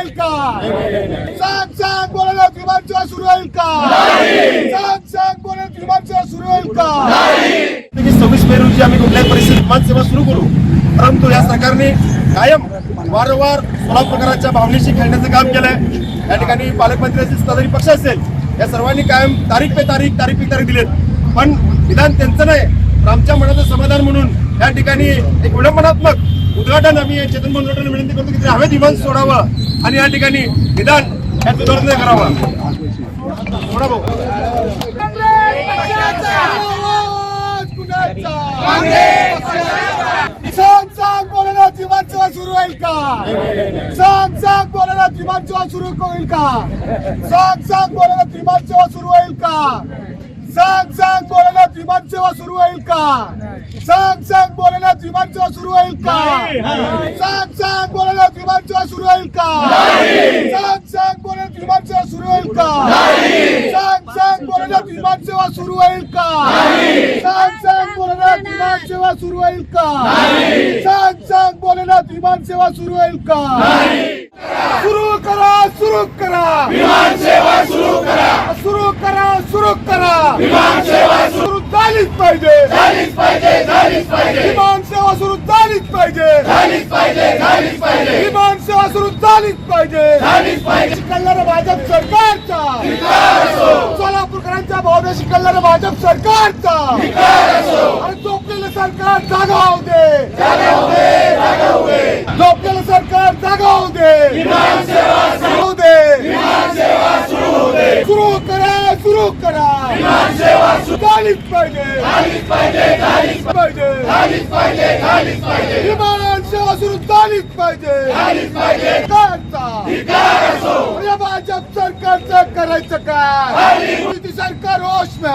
होईल का? सांग सांग बोलत विमान सेवा सुरू होईल का? सांग सांग बोलत विमान सेवा सुरू होईल का? सव्वीस मे रोजी आम्ही कुठल्याही परिस्थितीत विमानसेवा सुरू करू. परंतु या सरकारने कायम वारंवार सोळा सोलापूरकरांच्या भावनेशी खेळण्याचं काम केलंय. या ठिकाणी पालकमंत्री असतील सत्ताधारी पक्ष असेल या सर्वांनी कायम तारीख पे तारीख तारीख पे तारीख दिलेत. पण विधान त्यांचं नाही आमच्या मनाचं समाधान म्हणून या ठिकाणी एक विडंबनात्मक उद्घाटन आम्ही चेतन बनसोटांना विनंती करतो की हवेत विमान सोडावं आणि या ठिकाणी निदान या दुर्न करावं. सुरू होईल का? सांग सांग बोलायला विमानसेवा सुरू सुरू होईल का? सांग सांग बोलत विमान सेवा सुरू होईल का? सांग सांग बोलत विमान सेवा सुरू होईल का? सांग सांग बोलत विमान सेवा सुरू होईल का? सांग सांग बोलत विमान सेवा सुरू होईल का? सांग सांग बोलत विमान सेवा सुरू होईल का? सांग सांग बोलत विमान सेवा सुरू होईल का? सांग सांग बोलत विमान सेवा सुरू होईल का? सुरू करा. विमान सेवा सुरू करा. सुरू करा सुरू करा. विमान सेवा सुरू झालीच पाहिजे. झालीच पाहिजे झालीच पाहिजे. विमान सेवा सुरू झालीच पाहिजे. झालीच पाहिजे झालीच पाहिजे. विमान सेवा सुरू झालीच पाहिजे. झालीच पाहिजे. शिकलणारा भाजप सरकारचा. सोलापूरकरांचा भावना शिकलणारा भाजप सरकारचा. आणि झोपलेलं सरकार जागा होऊ दे. झोपलेलं सरकार जागा होऊ करा सुरू करा. सेवा झालीच पाहिजे. झालीच पाहिजे झालीच पाहिजे. झालीच पाहिजे. झालीच पाहिजे विमान सेवा सुरू झालीच पाहिजे. झालीच पाहिजे. भाजप सरकारचं करायचं काय? सरकार होश ना